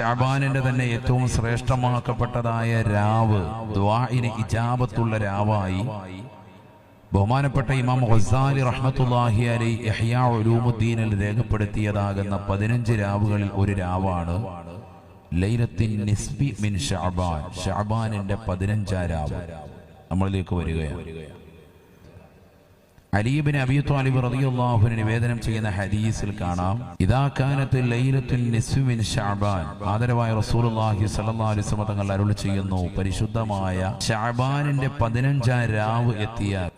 ഷാബാനിന്റെ തന്നെ ഏറ്റവും ശ്രേഷ്ഠമാക്കപ്പെട്ടതായ രാവ് ദ്വാഇന് ഇജാബത്തുള്ള രാവായി. ബഹുമാനപ്പെട്ട ഇമാം ഗസാലി റഹ്മത്തുല്ലാഹി അലി യഹ്യാ ഉലൂമുദ്ദീനിൽ രേഖപ്പെടുത്തിയതാകുന്ന പതിനഞ്ച് രാവുകളിൽ ഒരു രാവാണ്. ലൈലത്തിൻ നിസ്ബി മിൻ ഷാബാൻ. ഷാബാനിന്റെ പതിനഞ്ചാം രാവ്. നമ്മളിലേക്ക് വരികയാണ്. അലീബിന് അബി ത്വാലിബ് റളിയല്ലാഹുവിന് നിവേദനം ചെയ്യുന്ന ഹദീസിൽ കാണാം. ഇദാ കാനത്തു ലൈലത്തുൽ നിസ്വിൻ ഷഅബാൻ. ശഅബാൻ ആദരവായ റസൂലുള്ളാഹി സ്വല്ലല്ലാഹു അലൈഹി വസല്ലം തങ്ങൾ അരുളി ചെയ്യുന്നു. പരിശുദ്ധമായ ഷാബാനിന്റെ പതിനഞ്ചാം രാവ് എത്തിയാൽ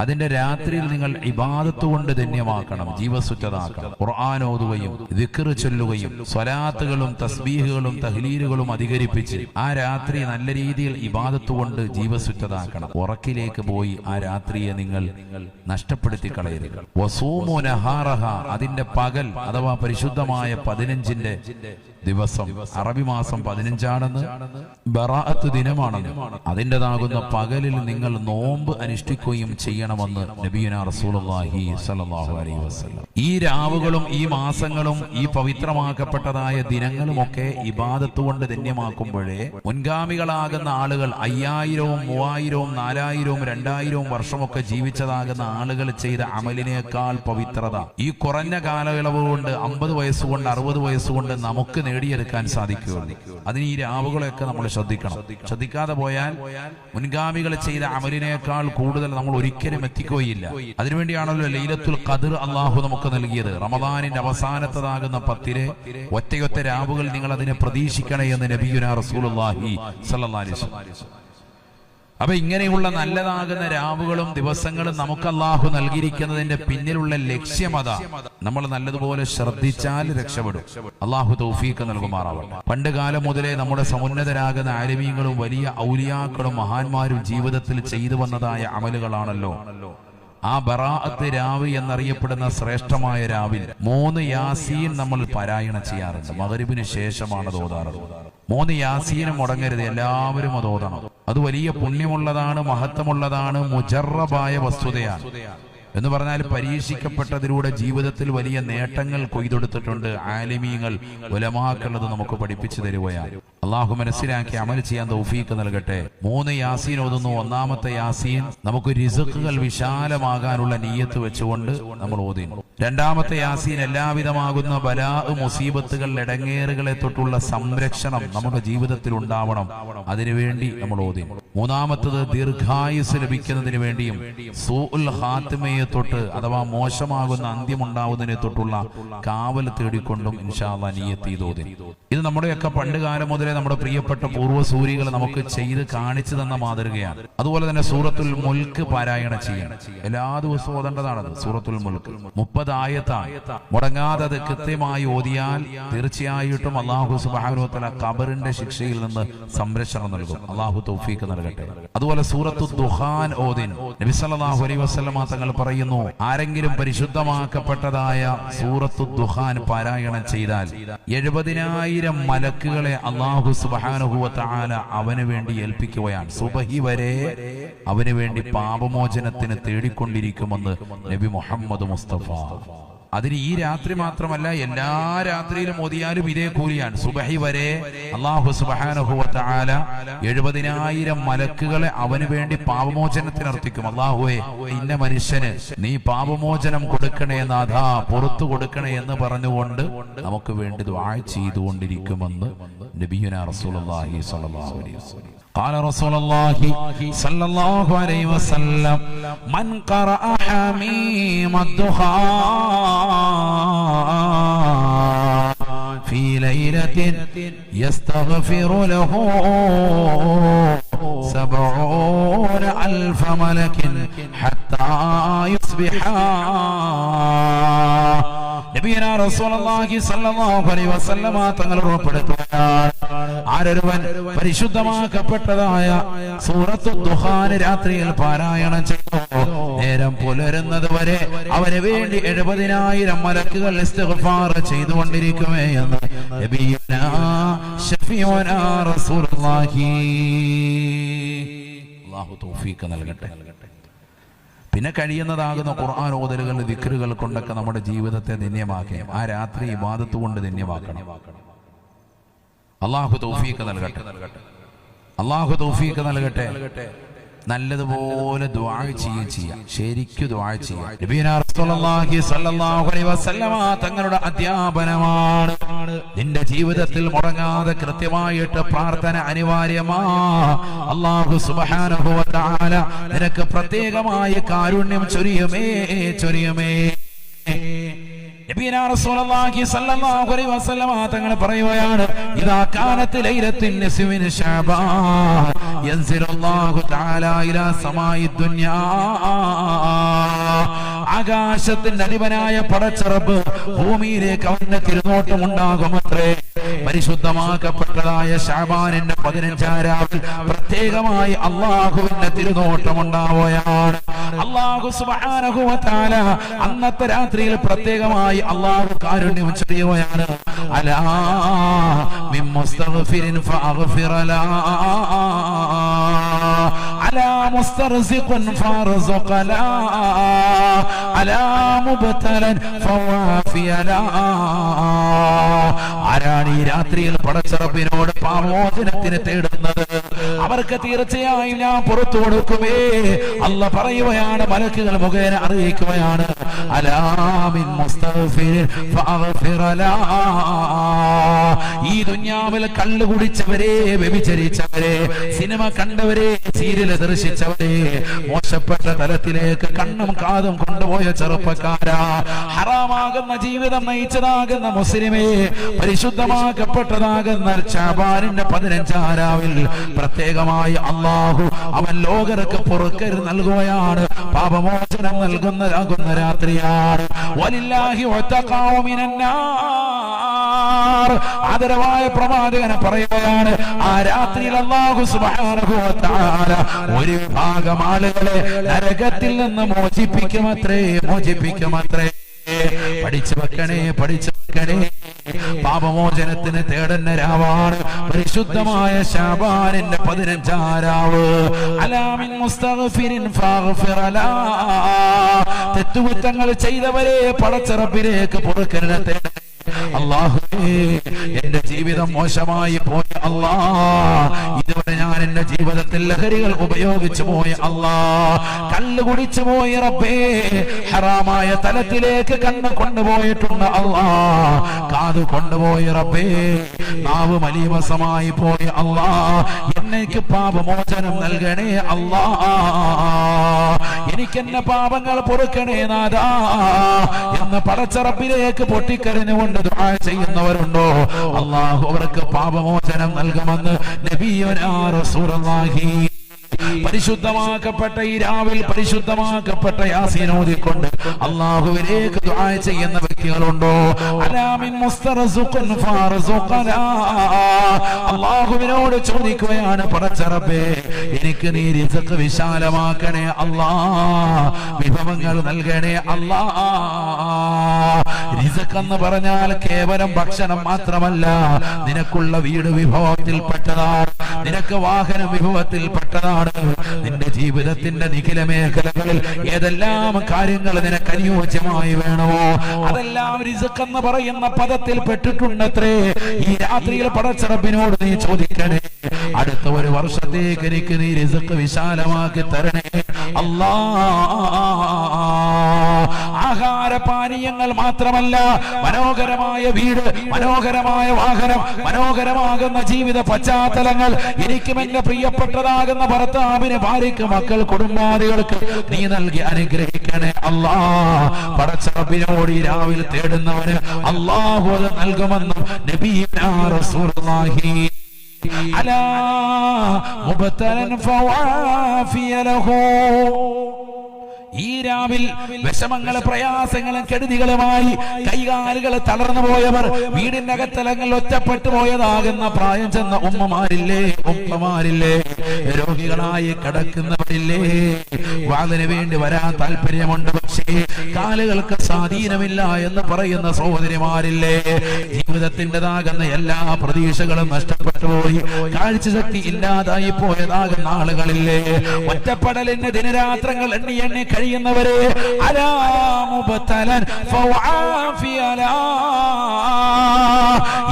അതിന്റെ രാത്രിയിൽ നിങ്ങൾ ഇബാദത്ത് കൊണ്ട് ധന്യമാക്കണം ജീവസുറ്റതാക്കണം ഖുർആൻ ഓതുകയും ദിക്കറ് ചൊല്ലുകയും സ്വലാത്തുകളും തസ്ബീഹുകളും തഹ്ലീലുകളും അധികരിപ്പിച്ച് ആ രാത്രി നല്ല രീതിയിൽ ഇബാദത്ത് കൊണ്ട് ജീവസുറ്റതാക്കണം ഉറക്കിലേക്ക് പോയി ആ രാത്രിയെ നിങ്ങൾ നഷ്ടപ്പെടുത്തി കളയരുത് വസൂമു നഹാറഹ അതിന്റെ പകൽ അഥവാ പരിശുദ്ധമായ പതിനഞ്ചിന്റെ ദിവസം അറബി മാസം പതിനഞ്ചാണെന്ന് ബറാഅത്ത് ദിനമാണെന്ന് അതിന്റെതാകുന്ന പകലിൽ നിങ്ങൾ നോമ്പ് അനുഷ്ഠിക്കുകയും ചെയ്യണമെന്ന് നബിയുന റസൂലുള്ളാഹി സ്വല്ലല്ലാഹു അലൈഹി വസല്ലം. ഈ രാവുകളും ഈ മാസങ്ങളും ഈ പവിത്രമാക്കപ്പെട്ടതായ ദിനങ്ങളും ഒക്കെ ഇബാദത്ത് കൊണ്ട് ധന്യമാക്കുമ്പോഴേ മുൻഗാമികളാകുന്ന ആളുകൾ അയ്യായിരവും മൂവായിരവും നാലായിരവും രണ്ടായിരവും വർഷമൊക്കെ ജീവിച്ചതാകുന്ന ആളുകൾ ചെയ്ത അമലിനേക്കാൾ പവിത്രത. ഈ കുറഞ്ഞ കാലയളവ് കൊണ്ട് അമ്പത് വയസ്സുകൊണ്ട് അറുപത് വയസ്സുകൊണ്ട് നമുക്ക് നേടിയെടുക്കാൻ സാധിക്കുകയുള്ളൂ. അതിന് ഈ രാവുകളെയൊക്കെ നമ്മൾ ശ്രദ്ധിക്കണം. ശ്രദ്ധിക്കാതെ പോയാൽ മുൻഗാമികൾ ചെയ്ത അമലിനേക്കാൾ കൂടുതൽ നമ്മൾ ഒരിക്കലും എത്തിക്കുകയില്ല. അതിനുവേണ്ടിയാണല്ലോ ലൈലത്തുൽ ഖദർ അള്ളാഹു നമുക്ക് നൽകിയത്. റമദാനിന്റെ അവസാനത്തതാകുന്ന പത്തിലെ ഒറ്റയൊറ്റ രാവുകൾ നിങ്ങൾ അതിനെ പ്രതീക്ഷിക്കണേ എന്ന് നബിയുന റസൂലുള്ളാഹി സ്വല്ലല്ലാഹി അലൈഹി വസല്ലം. അപ്പൊ ഇങ്ങനെയുള്ള നല്ലതാകുന്ന രാവുകളും ദിവസങ്ങളും നമുക്ക് അള്ളാഹു നൽകിയിരിക്കുന്നതിന്റെ പിന്നിലുള്ള ലക്ഷ്യമത നമ്മൾ നല്ലതുപോലെ ശ്രദ്ധിച്ചാൽ രക്ഷപ്പെടും. അള്ളാഹു തൗഫീക്ക് നൽകുമാറാവട്ടെ. പണ്ട് കാലം മുതലേ നമ്മുടെ സമുന്നതരാകുന്ന ആരമീങ്ങളും വലിയ ഔലിയാക്കളും മഹാന്മാരും ജീവിതത്തിൽ ചെയ്തു വന്നതായ അമലുകളാണല്ലോ. ആ ബറാഅത്ത് രാവ് എന്നറിയപ്പെടുന്ന ശ്രേഷ്ഠമായ രാവിൽ മൂന്ന് യാസീൻ നമ്മൾ പാരായണം ചെയ്യാറുണ്ട്. മകരിബിന് ശേഷമാണ് അത് മൂന്ന് യാസീനും മുടങ്ങരുത്. എല്ലാവരും അത് ഓതണം. അത് വലിയ പുണ്യമുള്ളതാണ് മഹത്വമുള്ളതാണ് മുജറബായ വസ്തുതയാണ്. എന്ന് പറഞ്ഞാൽ പരീക്ഷിക്കപ്പെട്ടതിലൂടെ ജീവിതത്തിൽ വലിയ നേട്ടങ്ങൾ കൊയ്തെടുത്തിട്ടുണ്ട് ആലിമീങ്ങൾ ഉലമാക്കൾ അത് നമുക്ക് പഠിപ്പിച്ചു തരുകയാണ്. അള്ളാഹു മനസ്സിലാക്കി അമൽ ചെയ്യാൻ തൗഫീക്ക് നൽകട്ടെ. മൂന്ന് യാസീൻ ഓതുന്നു. ഒന്നാമത്തെ യാസീൻ നമുക്ക് റിസുക്കുകൾ വിശാലമാകാനുള്ള നീയത്ത് വെച്ചുകൊണ്ട് നമ്മൾ ഓതി രണ്ടാമത്തെ യാസീൻ എല്ലാവിധമാകുന്ന ബലാ മുസീബത്തുകൾ ഇടങ്ങേറുകളെ തൊട്ടുള്ള സംരക്ഷണം നമ്മുടെ ജീവിതത്തിൽ ഉണ്ടാവണം. അതിനുവേണ്ടി നമ്മൾ ഓതി മൂന്നാമത്തത് ദീർഘായുസ് ലഭിക്കുന്നതിന് വേണ്ടിയും സൂഉൽ ഹാത്തിമയെ തൊട്ട് അഥവാ മോശമാകുന്ന അന്ത്യമുണ്ടാവുന്നതിനെ തൊട്ടുള്ള കാവൽ തേടിക്കൊണ്ടും ഇൻഷാല്ല നീയത്തി തോതി ഇത് നമ്മുടെയൊക്കെ പണ്ട് കാലം മുതലേ നമ്മുടെ പ്രിയപ്പെട്ട പൂർവസൂരികൾ നമുക്ക് ചെയ്ത് കാണിച്ചു തന്ന മാതൃകയാണ്. അതുപോലെ തന്നെ സൂറത്തുൽ മുൽക്ക് പാരായണം ചെയ്യണം എല്ലാ ദിവസവും ഓതേണ്ടതാണത് സൂറത്തുൽ മുൽക്ക്. മുപ്പത് ആയത്താണ്. മുടങ്ങാതെ അത് കൃത്യമായി ഓതിയാൽ തീർച്ചയായിട്ടും അള്ളാഹു സുബാനുത്തല കബറിന്റെ ശിക്ഷയിൽ നിന്ന് സംരക്ഷണം നൽകും. അള്ളാഹു തൗഫീക്ക് നൽകട്ടെ. അതുപോലെ സൂറത്തു ദുഹാൻ ഓദിൻ നബി സല്ലല്ലാഹു അലൈഹി വസല്ലമ തങ്ങൾ പറയുന്നു. ആരെങ്കിലും പരിശുദ്ധമാക്കപ്പെട്ടതായ സൂറത്തു ദുഹാൻ പാരായണം ചെയ്താൽ എഴുപതിനായിരം മലക്കുകളെ അള്ളാഹു തആല അവന് വേണ്ടി ഏൽപ്പിക്കുകയാണ്. സുബഹി വരെ അവന് വേണ്ടി പാപമോചനത്തിന് തേടിക്കൊണ്ടിരിക്കുമെന്ന് നബി മുഹമ്മദ് മുസ്തഫ. അതിന് ഈ രാത്രി മാത്രമല്ല എല്ലാ രാത്രിയിലും ഓതിയാലും ഇതേ കൂലിയാണ്. സുബഹി വരെ അള്ളാഹു സുബാനുഭവത്താല എഴുപതിനായിരം മലക്കുകളെ അവന് വേണ്ടി പാപമോചനത്തിന് അർത്ഥിക്കും അള്ളാഹുവെ ഇന്ന മനുഷ്യന് നീ പാപമോചനം കൊടുക്കണേ നാഥാ പുറത്തു കൊടുക്കണേ എന്ന് പറഞ്ഞുകൊണ്ട് നമുക്ക് വേണ്ടി ദുആ ചെയ്തുകൊണ്ടിരിക്കുമെന്ന് നബിയുന റസൂലുള്ളാഹി സ്വല്ലല്ലാഹു അലൈഹി വസല്ലം قال رسول الله صلى الله عليه وسلم من قرأ حميم الدخان في ليلة يستغفر له سبعون ألف ملك حتى يصبحا നബിയന റസൂലുള്ളാഹി സ്വല്ലല്ലാഹു അലൈഹി വസല്ലമ തങ്ങൾ ഉറപ്പെടുത്തുകയാണ് ആരൊരുവൻ പരിശുദ്ധമാക്കപ്പെട്ടതായ സൂറത്തു ദുഹാന് രാത്രിയിൽ പാരായണം ചെയ്തു. നേരം പുലരുന്നത് വരെ അവന് വേണ്ടി എഴുപതിനായിരം മലക്കുകൾ ചെയ്തുകൊണ്ടിരിക്കുമേ എന്ന് നൽകട്ടെ. പിന്നെ കഴിയുന്നതാകുന്ന ഖുർആൻ ഓതലുകൾ ദിക്റുകൾ കൊണ്ടൊക്കെ നമ്മുടെ ജീവിതത്തെ ധന്യമാക്കുകയും ആ രാത്രി ഇബാദത്ത് കൊണ്ട് ധന്യമാക്കണം. അള്ളാഹു തൗഫീക്ക് നൽകട്ടെ. അള്ളാഹു തൗഫീക്ക് നൽകട്ടെ. നല്ലതുപോലെ ദുആ ചെയ്യുകയും ചെയ്യാം. ശരിക്കും ദുആ ചെയ്യാം. തങ്ങളുടെ അധ്യാപനമാണ്. നിന്റെ ജീവിതത്തിൽ മുടങ്ങാതെ കൃത്യമായിട്ട് പ്രാർത്ഥന അനിവാര്യമാ. അള്ളാഹു വ നിനക്ക് പ്രത്യേകമായ കാരുണ്യം ചൊരിയമേ ചൊരിയുമേ നബീനാ റസൂലുള്ളാഹി സ്വല്ലല്ലാഹു അലൈഹി വസല്ലമ ആകാശത്തിന്റെ അടിവനായ പടച്ചറബ് ഭൂമിയിലേക്ക് അവന്റെ തിരുനോട്ടം ഉണ്ടാകുമത്രേ പരിശുദ്ധമാക്കപ്പെട്ടതായ ഷാബാനിന്റെ പതിനഞ്ചാം രാവിൽ പ്രത്യേകമായി അള്ളാഹുവിന്റെ തിരുനോട്ടം ഉണ്ടാവുകയാണ് അള്ളാഹു സുബ്ഹാനഹു വ അന്നത്തെ രാത്രിയിൽ പ്രത്യേകമായി അള്ളാഹു കാരുണ്യം ചെയ്യുകയാണ്. ആരാണ് ഈ രാത്രിയിൽ പടച്ചറപ്പിനോട് പാമോചനത്തിന് തേടുന്നത്? അവർക്ക് തീർച്ചയായും ഞാൻ പുറത്തു കൊടുക്കുമേ. അല്ല പറയുകയാണ് മലക്കുകൾ മുഖേന അറിയിക്കുകയാണ്. അലാമിൻ മുസ്തഗ്ഫിരിൻ ഫഅഗ്ഫിർ ലാ. ഈ ദുന്യാവിൽ കള്ളു കുടിച്ചവരെ വ്യഭിചരിച്ചവരെ സിനിമ കണ്ടവരെ സീരിയൽ ദർശിച്ചവരെ മോശപ്പെട്ട തലത്തിലേക്ക് കണ്ണും കാതും കൊണ്ടുപോയ ചെറുപ്പക്കാരാ ഹറാമാകുന്ന ജീവിതം നയിച്ചതാകുന്ന മുസ്ലിമേ പരിശുദ്ധമാക്കപ്പെട്ടതാകുന്ന ചാബാനിന്റെ പതിനഞ്ചാരാവിൽ പ്രത്യേകമായി അള്ളാഹു അവൻ ലോകർക്ക് പുറക്കരു നൽകുകയാണ് പാപമോചനം നൽകുന്നതാകുന്ന രാത്രിയാണ് ആദരവായ പ്രവാചകനെ പറയുകയാണ് ആ രാത്രിയിൽ അള്ളാഹു ഒരു ഭാഗം ആളുകളെ നരകത്തിൽ നിന്ന് മോചിപ്പിക്കുമത്രേ മോചിപ്പിക്കുമത്രേ. പഠിച്ചു വെക്കണേ പഠിച്ചു വെക്കണേ. പാപമോചനത്തിന് തേടുന്ന രാവാണ് പരിശുദ്ധമായ ശാബാനിന്റെ പതിനഞ്ചാരാവ്. അലാമിൻ മുസ്തഗ്ഫിരിൻ തെറ്റുകുറ്റങ്ങൾ ചെയ്തവരെ പടച്ചിറപ്പിലേക്ക് പൊറുക്കലിനെ അള്ളാഹു എന്റെ ജീവിതം മോശമായി പോയ അള്ളാ ഇതുവരെ ഞാൻ എന്റെ ജീവിതത്തിൽ ലഹരികൾ ഉപയോഗിച്ചു പോയ അല്ലാ കല്ല് കുടിച്ചു പോയി റബ്ബേ ഹറാമായ തലത്തിലേക്ക് കണ്ണ് കൊണ്ടുപോയിട്ടുണ്ട് അല്ലാ കാത് കൊണ്ടുപോയി റബ്ബേ നാവ് മലീമസമായി പോയി അല്ലാ എന്നേക്ക് പാപമോചനം നൽകണേ അല്ലാ. എനിക്ക് എന്നെ പാപങ്ങൾ പൊറുക്കണേ നാദാ എന്ന് പടച്ചറപ്പിലേക്ക് പൊട്ടിക്കരഞ്ഞുകൊണ്ട് ദുആ ചെയ്യുന്നവരുണ്ടോ? അള്ളാഹു അവർക്ക് പാപമോചനം നൽകുമെന്ന് നബിയുനാ റസൂലുള്ളാഹി പരിശുദ്ധമാക്കപ്പെട്ട ഈ രാവിൽ പരിശുദ്ധമാക്കപ്പെട്ട യാസീനോദിക്കൊണ്ട് അള്ളാഹുവിലേക്ക് ദുആ ചെയ്യുന്ന വ്യക്തികളുണ്ടോ? അലാമിൻ മുസ്തറസുഖൻ ഫാറസുഖനാ അള്ളാഹുവിനോട് ചോദിക്കുകയാണ് പടച്ചറബേ എനിക്ക് നീ റിസക്ക് വിശാലമാക്കണേ അല്ലാ. വിഭവങ്ങൾ നൽകണേ അല്ലാ. റിസക്ക് എന്ന് പറഞ്ഞാൽ കേവലം ഭക്ഷണം മാത്രമല്ല നിനക്കുള്ള വീട് വിഭവത്തിൽപ്പെട്ടതാണ്. നിനക്ക് വാഹനം വിഭവത്തിൽപ്പെട്ടതാണ് നിന്റെ ജീവിതത്തിന്റെ നിഖില മേഖലകളിൽ ഏതെല്ലാം കാര്യങ്ങൾ നിനക്ക് അനുയോജ്യമായി വേണമോ? അതെല്ലാം എന്ന് പറയുന്ന പദത്തിൽ പെട്ടിട്ടുണ്ടത്രേ. ഈ രാത്രിയിൽ പടച്ചറപ്പിനോട് നീ ചോദിക്കണേ. അടുത്ത ഒരു വർഷത്തേക്ക് എനിക്ക് നീ റിസക്ക് വിശാലമാക്കി തരണേ. അല്ലാ. ആഹാര പാനീയങ്ങൾ മാത്രമല്ല മനോഹരമായ വീട് മനോഹരമായ വാഹനം മനോഹരമാകുന്ന ജീവിത പശ്ചാത്തലങ്ങൾ എനിക്കും എന്റെ പ്രിയപ്പെട്ടതാകുന്ന ഭർത്താവിന് ഭാര്യയ്ക്ക് മക്കൾ കുടുംബാദികൾക്ക് നീ നൽകി അനുഗ്രഹിക്കണേ അല്ലാ. പടച്ചറപ്പിനോട് രാവിലെ തേടുന്നവന് അള്ളാഹു നൽകുമെന്നും റസൂലുള്ളാഹി. ലഹു. ഈ രാവിൽ വിഷമങ്ങൾ പ്രയാസങ്ങളും കെടുതികളുമായി കൈകാലുകൾ തളർന്നു പോയവർ വീടിന്റെ അകത്തലങ്ങൾ ഒറ്റപ്പെട്ടു പോയതാകുന്ന പ്രായം ചെന്ന ഉമ്മമാരില്ലേ? ഉമ്മമാരില്ലേ? രോഗികളായി കിടക്കുന്നവരില്ലേ? വാതിന് വേണ്ടി വരാൻ താല്പര്യമുണ്ട് പക്ഷേ കാലുകൾക്ക് സ്വാധീനമില്ല എന്ന് പറയുന്ന സഹോദരിമാരില്ലേ? ജീവിതത്തിന്റെതാകുന്ന എല്ലാ പ്രതീക്ഷകളും നഷ്ടപ്പെട്ടു പോയി കാഴ്ചശക്തി ഇല്ലാതായി പോയതാകുന്ന ആളുകളില്ലേ? ഒറ്റപ്പെടലിന് ദിനരാത്രങ്ങൾ എണ്ണി എണ്ണി കഴിയുന്നവരെ.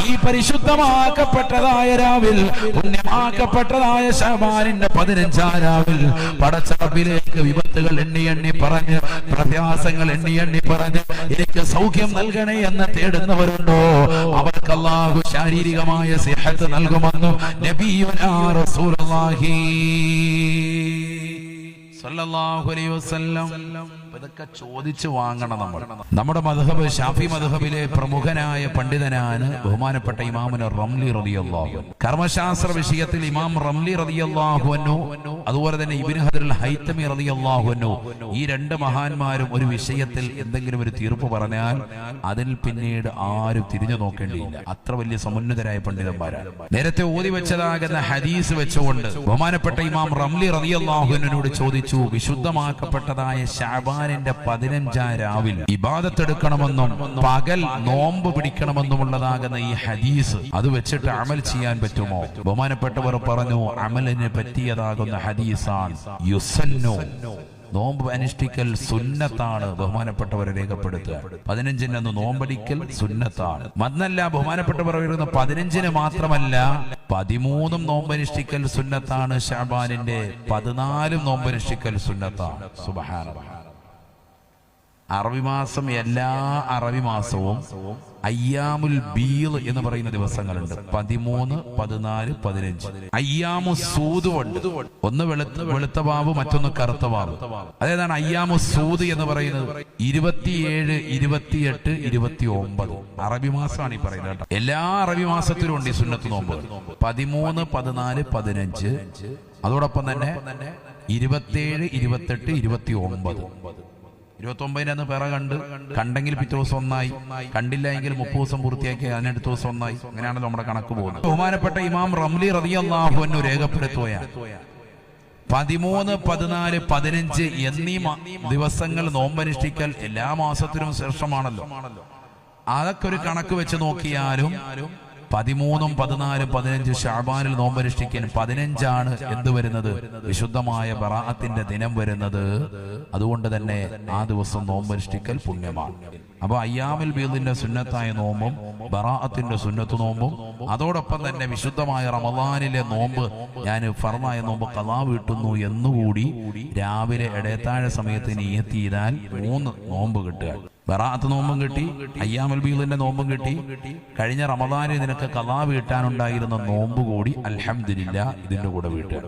ഈ പരിശുദ്ധമാക്കപ്പെട്ടതായ രാവിൽ പുണ്യമാക്കപ്പെട്ടതായ ശബാനിന്റെ പതിനഞ്ചാം രാവിൽ പടച്ചറപ്പിലേക്ക് വിപത്തുകൾ എണ്ണി എണ്ണി പറഞ്ഞ് പ്രയാസങ്ങൾ എണ്ണി എണ്ണി പറഞ്ഞ് എനിക്ക് സൗഖ്യം നൽകണേ എന്ന് തേടുന്നവരുണ്ടോ? അവർക്കല്ലാഹു ശാരീരികമായ സിഹത്ത് നൽകുമെന്നും നബിയുനാ റസൂലുള്ളാഹി. സ്വല്ലല്ലാഹു അലൈഹി വസല്ലം. ഇതൊക്കെ ചോദിച്ചു വാങ്ങണം നമ്മൾ. നമ്മുടെ മധുഹബ് ഷാഫി മധുഹബിലെ പ്രമുഖനായ പണ്ഡിതനാണ് ബഹുമാനപ്പെട്ട ഇമാമിന് റംലി റളിയല്ലാഹു കർമ്മശാസ്ത്ര വിഷയത്തിൽ ഇമാം റംലി റളിയല്ലാഹു അൻഹു അതുപോലെ തന്നെ ഇബിൻ ഹദറുൽ ഹൈത്തമി റളിയല്ലാഹു അൻഹു. ഈ രണ്ട് മഹാന്മാരും ഒരു വിഷയത്തിൽ എന്തെങ്കിലും ഒരു തീർപ്പ് പറഞ്ഞാൽ അതിൽ പിന്നീട് ആരും തിരിഞ്ഞു നോക്കേണ്ടിയില്ല. അത്ര വലിയ സമുന്നതരായ പണ്ഡിതന്മാരാണ്. നേരത്തെ ഓതി വെച്ചതാകുന്ന ഹദീസ് വെച്ചുകൊണ്ട് ബഹുമാനപ്പെട്ട ഇമാം റംലി റളിയല്ലാഹുവിനോട് ചോദിച്ചു വിശുദ്ധമാക്കപ്പെട്ടതായ ഷാബാനിന്റെ പതിനഞ്ചാം രാവിൽ ഇബാദത്തെടുക്കണമെന്നും പകൽ നോമ്പ് പിടിക്കണമെന്നുമുള്ളതാകുന്ന ഈ ഹദീസ് അത് വെച്ചിട്ട് അമൽ ചെയ്യാൻ പറ്റുമോ? ബഹുമാനപ്പെട്ടവർ പറഞ്ഞു അമലിന് പറ്റിയതാകുന്ന ഹദീസാണ് യുസന്നു. നോമ്പ് അനുഷ്ഠിക്കൽ സുന്നത്താണ് ബഹുമാനപ്പെട്ടവരെ രേഖപ്പെടുത്തുക. പതിനഞ്ചിന് അന്ന് നോമ്പടിക്കൽ സുന്നത്താണ്. മന്നല്ല ബഹുമാനപ്പെട്ടവർ വരുന്ന പതിനഞ്ചിന് മാത്രമല്ല പതിമൂന്നും നോമ്പനുഷ്ഠിക്കൽ സുന്നത്താണ് ഷാബാനിന്റെ പതിനാലും നോമ്പനുഷ്ഠിക്കൽ സുന്നത്താണ്. സുബഹാന അറബി മാസം എല്ലാ അറബി മാസവും അയ്യാമുൽ ബീൽ എന്ന് പറയുന്ന ദിവസങ്ങളുണ്ട്. പതിമൂന്ന് പതിനാല് പതിനഞ്ച്. അയ്യാമു സൂദ് ഉണ്ട് ഒന്ന് വെളുത്ത വെളുത്ത ബാബു മറ്റൊന്ന് കറുത്ത ബാബു അതേതാണ് അയ്യാമു സൂദ് എന്ന് പറയുന്നത്. ഇരുപത്തിയേഴ് ഇരുപത്തിയെട്ട് ഇരുപത്തി ഒമ്പത് അറബി മാസമാണ് ഈ പറയുന്നത് കേട്ടോ. എല്ലാ അറബി മാസത്തിലും ഉണ്ട് ഈ സുന്നത്ത് നോമ്പ്. പതിമൂന്ന് പതിനാല് പതിനഞ്ച്. അതോടൊപ്പം തന്നെ ഇരുപത്തിയേഴ് ഇരുപത്തെട്ട് ഇരുപത്തി ഒമ്പത് ഇരുപത്തി ഒമ്പതിന് അന്ന് പിറ കണ്ട് കണ്ടെങ്കിൽ പിറ്റേ ദിവസം ഒന്നായി. കണ്ടില്ല എങ്കിൽ മുപ്പത് ദിവസം പൂർത്തിയാക്കി അതിനടുത്ത ദിവസം ഒന്നായി. അങ്ങനെയാണല്ലോ നമ്മുടെ കണക്ക് പോകുന്നത്. ബഹുമാനപ്പെട്ട ഇമാം റംലി റതിയല്ലാഹുവിനു രേഖപ്പെടുത്തുകയാണ്. പതിമൂന്ന് പതിനാല് പതിനഞ്ച് എന്നീ ദിവസങ്ങൾ നോമ്പനുഷ്ഠിക്കൽ എല്ലാ മാസത്തിനും ശ്രേഷ്ഠമാണല്ലോ. അതൊക്കെ ഒരു കണക്ക് വെച്ച് നോക്കിയാലും പതിമൂന്നും പതിനാലും പതിനഞ്ച് ഷാബാനിൽ നോമ്പനുഷ്ഠിക്കാൻ പതിനഞ്ചാണ് എന്ത് വരുന്നത്. വിശുദ്ധമായ ബറാഅത്തിന്റെ ദിനം വരുന്നത്. അതുകൊണ്ട് തന്നെ ആ ദിവസം നോമ്പനുഷ്ഠിക്കൽ പുണ്യമാണ്. അപ്പൊ അയ്യാമിൽ ബീദിന്റെ സുന്നത്തായ നോമ്പും ബറാഅത്തിന്റെ സുന്നത്ത് നോമ്പും അതോടൊപ്പം തന്നെ വിശുദ്ധമായ റമദാനിലെ നോമ്പ് ഞാൻ ഫർമായ നോമ്പ് കഥാ വീട്ടുന്നു എന്നുകൂടി രാവിലെ ഇടയത്താഴ സമയത്ത് നീയത്ത് ചെയ്താൽ മൂന്ന് നോമ്പ് കിട്ടുക. ബറാഅത്ത് നോമ്പും കിട്ടി അയ്യാമൽ ബീലിന്റെ നോമ്പും കിട്ടി. കഴിഞ്ഞ റമദാനിൽ നിനക്ക് കഥാ വീട്ടാനുണ്ടായിരുന്ന നോമ്പ് കൂടി അൽഹംദുലില്ലാ ഇതിന്റെ കൂടെ വീട്ടുക.